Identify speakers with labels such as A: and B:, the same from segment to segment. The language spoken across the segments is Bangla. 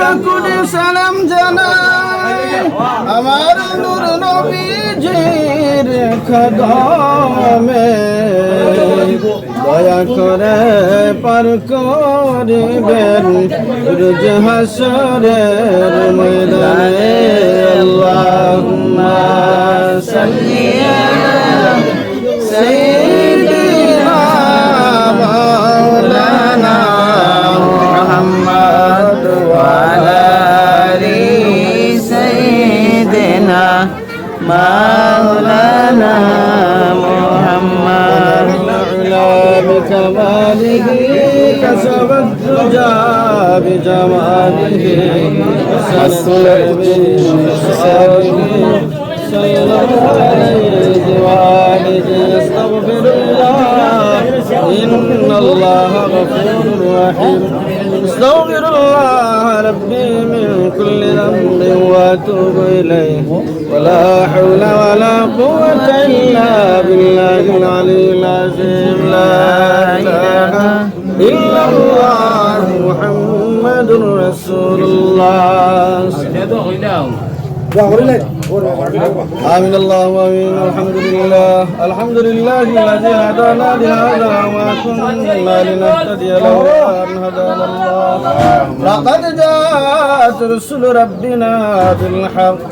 A: লক্ষ সালাম জানাই, আমার নূর নবীজির দয়া করে পার করিবেন রোজ হাসরের ময়দানে। আল্লাহুম্মা সাল্লি سيدنا مولانا محمد الأعلى بكماله كسب الدجى بجماله وحسن بانتصاره صلى الله عليه استغفر الله إن الله غفور رحيم استغفر الله ربي من كل ذنب وأتوب إليه. ولا حول ولا قوة إلا بالله العلي العظيم. لا إله إلا الله محمد رسول الله. آمين الله وآمين الحمد لله الحمد لله الذي هدانا لهذا وما كنا لنهتدي لولا أن هدانا الله. لقد جاءت رسل ربنا بالحق.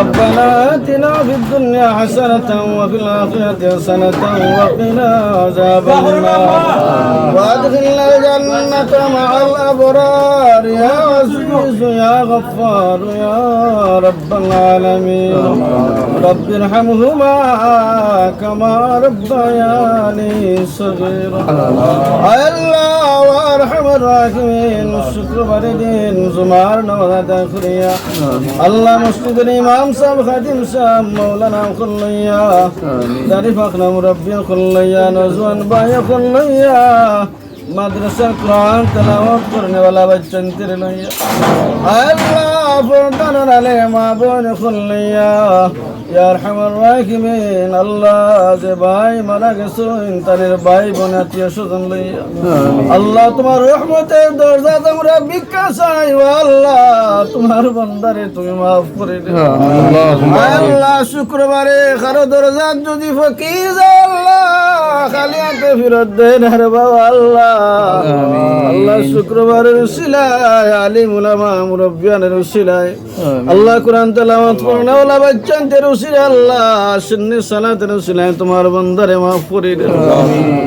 A: ربنا آتنا في الدنيا حسنة وفي الآخرة حسنة وقنا عذاب النار. وأدخلنا الجنة مع الأبرار. يا عزيز يا غفار يا رب. العالمين رب ارحمهما كما ربياني صغيرا يا الله وارحم الراحمين الشكر بردين زمار نوضة خريا الله مسجد الإمام سام خادم سام مولانا خليا داري فخنا مربي خليا نزوان بايا خليا মাদ্রাসা কোরআন তেলাওয়াত করনে वाला बच्चन तेरे लैया अल्लाह फरदान আলে মা বোন খুললিয়া ইয়া আরহামার রাহিমিন আল্লাহ যে ভাই মারা গেছো ইন্তারের ভাই বোন আত্মীয় স্বজন লইয়া আল্লাহ তোমার রহমতের দরজা তোমরা ভিক্ষা চাই ও আল্লাহ তোমার বান্দারে তুমি মাফ করে দিও আল্লাহ শুক্রবারে কারো দরজা যদি ফকির যায় আল্লাহ খালি হাতে ফিরত দেন আরে বাবা আল্লাহ। আল্লাহ শুক্রবারের উসিলায় আলিম উলামা মুরব্বিয়ানের উসিলায় আল্লাহ কোরআন তেলাওয়াত পড়না ওলা বাচ্চানদের উসিলায় আল্লাহ সুন্নি সালাতের উসিলায় তোমার বান্দারে মাফ করে দেও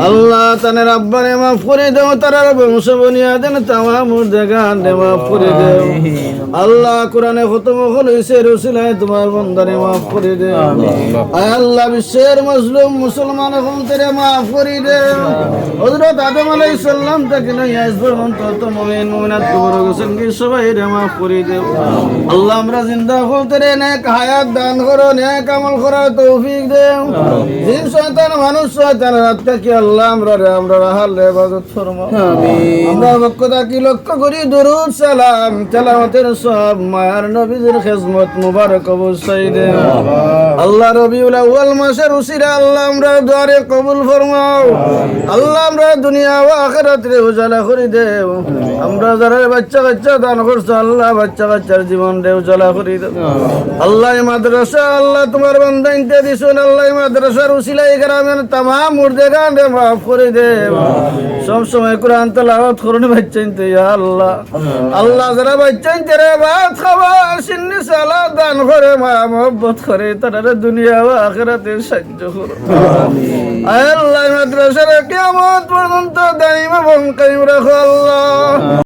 A: আল্লাহ তানের আব্বারে মাফ করে দেও তারার বংশ তামাম দেগান মাফ করে দেও। আল্লাহ কোরআনে খতম হইছে রসিলায় তোমার বান্দারে মাফ করে দেও। আয় আল্লাহ বিশ্বের মজলুম মুসলমান এখন তেরে মাফ করে দেও হযরত আদম আলাইহিস সালাম থেকে নয় আজ পর্যন্ত তো মুমিন মুমিনাত কবর গেছেন কি সবাই রে মাফ করে দেও আল্লাহ আমরা জিন্দা হতে রে নেক হায়াত দান করো নেক আমল করার তৌফিক দেও জিন শয়তান মানুষ শয়তান রাত থেকে আল্লাহ আমরা রে আমরা রাহাল রে ইবাদত ফরমাও আমরা লক্ষ্য কি লক্ষ্য করি? দরুদ সালাম তেলাওয়াতের সব মায়ার নবীদের খেজমত মুবারক অবস্থায় দেও আল্লাহ। রবিউল আউয়াল মাসের উসিরা আল্লাহ আমরা দুয়ারে কবুল ফরমাও। আল্লাহ আমরা দুনিয়া ও আখিরাত রে উজালা করে দেও। আমরা যারা বাচ্চা কাচ্চা দান করছ আল্লাহ বাচ্চা কাচ্চার জীবন রে উজালা করে দেও। আল্লাহ মাদ্রাসা আল্লাহ তোমার বান্দা ইনতে দিছুন আল্লাহ মাদ্রাসার উসিলা এই গ্রামের তামাম মুর্দে গান রে মাফ করে দেও। সব সময় কোরআন তেলাওয়াত করুন বাচ্চা ইনতে ইয়া আল্লাহ। আল্লাহ যারা বাচ্চা ইনতে রে ভাত খাবার সিন্নি সালাদ দান করে মা মোহব্বত করে তারা দুনিয়া ও আখিরাতে সাহায্য করো আল্লাহ মাদ্রাসার কেমন পর্যন্ত দাইমা কাইম রাখো আল্লাহ।